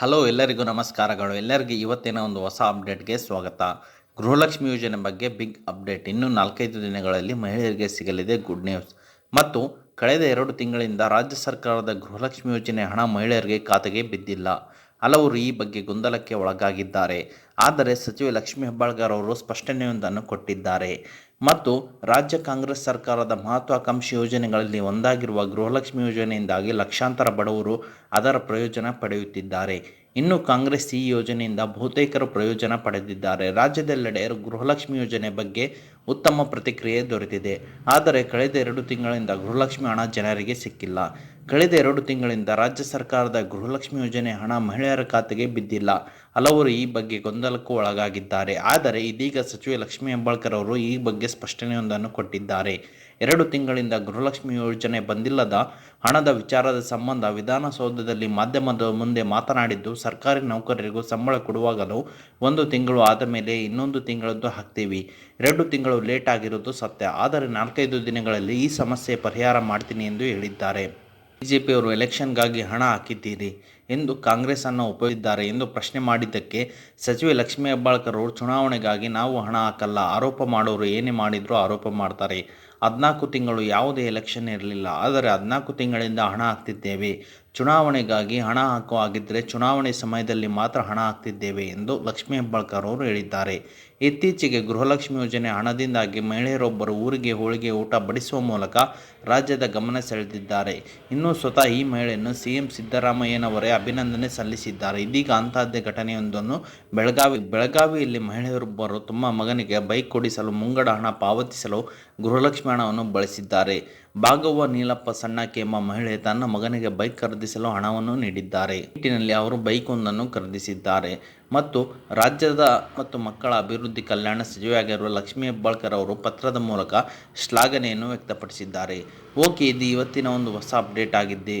Hello, ಎಲ್ಲರಿಗೂ ನಮಸ್ಕಾರಗಳು. ಎಲ್ಲರಿಗೂ ಇವತ್ತಿನ ಒಂದು ಹೊಸ ಅಪ್ಡೇಟ್ಗೆ ಸ್ವಾಗತ. ಗೃಹಲಕ್ಷ್ಮಿ ಯೋಜನೆ ಬಗ್ಗೆ ಬಿಗ್ ಅಪ್ಡೇಟ್. ಇನ್ನು ನಾಲ್ಕೈದು ದಿನಗಳಲ್ಲಿ ಮಹಿಳೆಯರಿಗೆ ಸಿಗಲಿದೆ ಗುಡ್ ನ್ಯೂಸ್. ಮತ್ತು ಕಳೆದ ಎರಡು ತಿಂಗಳಿಂದ ರಾಜ್ಯ ಸರ್ಕಾರದ ಗೃಹಲಕ್ಷ್ಮಿ ಯೋಜನೆ ಹಣ ಮಹಿಳೆಯರಿಗೆ ಖಾತೆಗೆ ಬಿದ್ದಿಲ್ಲ. ಹಲವರು ಈ ಬಗ್ಗೆ ಗೊಂದಲಕ್ಕೆ ಒಳಗಾಗಿದ್ದಾರೆ. ಆದರೆ ಸಚಿವೆ ಲಕ್ಷ್ಮೀ ಹೆಬ್ಬಾಳ್ಕರ್ ಅವರು ಸ್ಪಷ್ಟನೆಯೊಂದನ್ನು ಕೊಟ್ಟಿದ್ದಾರೆ. ಮತ್ತು ರಾಜ್ಯ ಕಾಂಗ್ರೆಸ್ ಸರ್ಕಾರದ ಮಹತ್ವಾಕಾಂಕ್ಷಿ ಯೋಜನೆಗಳಲ್ಲಿ ಒಂದಾಗಿರುವ ಗೃಹಲಕ್ಷ್ಮಿ ಯೋಜನೆಯಿಂದಾಗಿ ಲಕ್ಷಾಂತರ ಬಡವರು ಅದರ ಪ್ರಯೋಜನ ಪಡೆಯುತ್ತಿದ್ದಾರೆ. ಇನ್ನು ಕಾಂಗ್ರೆಸ್ ಈ ಯೋಜನೆಯಿಂದ ಬಹುತೇಕರು ಪ್ರಯೋಜನ ಪಡೆದಿದ್ದಾರೆ. ರಾಜ್ಯದೆಲ್ಲೆಡೆ ಗೃಹಲಕ್ಷ್ಮಿ ಯೋಜನೆ ಬಗ್ಗೆ ಉತ್ತಮ ಪ್ರತಿಕ್ರಿಯೆ ದೊರೆತಿದೆ. ಆದರೆ ಕಳೆದ ಎರಡು ತಿಂಗಳಿಂದ ಗೃಹಲಕ್ಷ್ಮಿ ಹಣ ಜನರಿಗೆ ಸಿಕ್ಕಿಲ್ಲ. ಕಳೆದ ಎರಡು ತಿಂಗಳಿಂದ ರಾಜ್ಯ ಸರ್ಕಾರದ ಗೃಹಲಕ್ಷ್ಮಿ ಯೋಜನೆ ಹಣ ಮಹಿಳೆಯರ ಖಾತೆಗೆ ಬಿದ್ದಿಲ್ಲ. ಹಲವರು ಈ ಬಗ್ಗೆ ಗೊಂದಲಕ್ಕೂ ಒಳಗಾಗಿದ್ದಾರೆ. ಆದರೆ ಇದೀಗ ಸಚಿವೆ ಲಕ್ಷ್ಮೀ ಹೆಬ್ಬಾಳ್ಕರ್ ಅವರು ಈ ಬಗ್ಗೆ ಸ್ಪಷ್ಟನೆಯೊಂದನ್ನು ಕೊಟ್ಟಿದ್ದಾರೆ. ಎರಡು ತಿಂಗಳಿಂದ ಗೃಹಲಕ್ಷ್ಮಿ ಯೋಜನೆ ಬಂದಿಲ್ಲದ ಹಣದ ವಿಚಾರದ ಸಂಬಂಧ ವಿಧಾನಸೌಧದಲ್ಲಿ ಮಾಧ್ಯಮದ ಮುಂದೆ ಮಾತನಾಡಿದ್ದು, ಸರ್ಕಾರಿ ನೌಕರರಿಗೂ ಸಂಬಳ ಕೊಡುವಾಗಲೂ ಒಂದು ತಿಂಗಳು ಆದ ಮೇಲೆ ಇನ್ನೊಂದು ತಿಂಗಳದ್ದು ಹಾಕ್ತೀವಿ. ಎರಡು ತಿಂಗಳು ಲೇಟ್ ಆಗಿರೋದು ಸತ್ಯ. ಆದರೆ ನಾಲ್ಕೈದು ದಿನಗಳಲ್ಲಿ ಈ ಸಮಸ್ಯೆ ಪರಿಹಾರ ಮಾಡ್ತೀನಿ ಎಂದು ಹೇಳಿದ್ದಾರೆ. ಬಿಜೆಪಿಯವರು ಎಲೆಕ್ಷನ್ಗಾಗಿ ಹಣ ಹಾಕಿದ್ದೀರಿ. ಎಂದು ಕಾಂಗ್ರೆಸ್ಸನ್ನು ಒಪ್ಪಿದ್ದಾರೆ ಎಂದು ಪ್ರಶ್ನೆ ಮಾಡಿದ್ದಕ್ಕೆ ಸಚಿವೆ ಲಕ್ಷ್ಮೀ ಹೆಬ್ಬಾಳ್ಕರ್ ಅವರು ಚುನಾವಣೆಗಾಗಿ ನಾವು ಹಣ ಹಾಕಲ್ಲ, ಆರೋಪ ಮಾಡೋರು ಏನೇ ಮಾಡಿದರೂ ಆರೋಪ ಮಾಡ್ತಾರೆ. ಹದಿನಾಲ್ಕು ತಿಂಗಳು ಯಾವುದೇ ಎಲೆಕ್ಷನ್ ಇರಲಿಲ್ಲ, ಆದರೆ ಹದಿನಾಲ್ಕು ತಿಂಗಳಿಂದ ಹಣ ಹಾಕ್ತಿದ್ದೇವೆ. ಚುನಾವಣೆಗಾಗಿ ಹಣ ಹಾಕುವ ಆಗಿದ್ದರೆ ಚುನಾವಣೆ ಸಮಯದಲ್ಲಿ ಮಾತ್ರ ಹಣ ಹಾಕ್ತಿದ್ದೇವೆ ಎಂದು ಲಕ್ಷ್ಮೀ ಹೆಬ್ಬಾಳ್ಕರ್ ಅವರು ಹೇಳಿದ್ದಾರೆ. ಇತ್ತೀಚೆಗೆ ಗೃಹಲಕ್ಷ್ಮಿ ಯೋಜನೆ ಹಣದಿಂದಾಗಿ ಮಹಿಳೆಯರೊಬ್ಬರು ಊರಿಗೆ ಹೋಳಿಗೆ ಊಟ ಬಡಿಸುವ ಮೂಲಕ ರಾಜ್ಯದ ಗಮನ ಸೆಳೆದಿದ್ದಾರೆ. ಇನ್ನು ಸ್ವತಃ ಈ ಮಹಿಳೆಯನ್ನು ಸಿಎಂ ಸಿದ್ದರಾಮಯ್ಯನವರೇ ಅಭಿನಂದನೆ ಸಲ್ಲಿಸಿದ್ದಾರೆ. ಇದೀಗ ಅಂತಹದ್ದೇ ಘಟನೆಯೊಂದನ್ನು ಬೆಳಗಾವಿ, ಬೆಳಗಾವಿಯಲ್ಲಿ ಮಹಿಳೆಯರೊಬ್ಬರು ತಮ್ಮ ಮಗನಿಗೆ ಬೈಕ್ ಕೊಡಿಸಲು ಮುಂಗಡ ಹಣ ಪಾವತಿಸಲು ಗೃಹಲಕ್ಷ್ಮಿ ಹಣವನ್ನು ಬಳಸಿದ್ದಾರೆ. ಭಾಗವ ನೀಲಪ್ಪ ಸಣ್ಣಕ್ಕೆ ಎಂಬ ಮಹಿಳೆ ತನ್ನ ಮಗನಿಗೆ ಬೈಕ್ ಖರೀದಿಸಲು ಹಣವನ್ನು ನೀಡಿದ್ದಾರೆ. ನಿಟ್ಟಿನಲ್ಲಿ ಅವರು ಬೈಕ್ ಒಂದನ್ನು ಖರೀದಿಸಿದ್ದಾರೆ. ಮತ್ತು ರಾಜ್ಯದ ಮತ್ತು ಮಕ್ಕಳ ಅಭಿವೃದ್ಧಿ ಕಲ್ಯಾಣ ಸಚಿವೆಯಾಗಿರುವ ಲಕ್ಷ್ಮೀ ಹೆಬ್ಬಾಳ್ಕರ್ ಅವರು ಪತ್ರದ ಮೂಲಕ ಶ್ಲಾಘನೆಯನ್ನು ವ್ಯಕ್ತಪಡಿಸಿದ್ದಾರೆ. ಓಕೆ, ಇದು ಇವತ್ತಿನ ಒಂದು ಹೊಸ ಅಪ್ಡೇಟ್ ಆಗಿದ್ದೆ.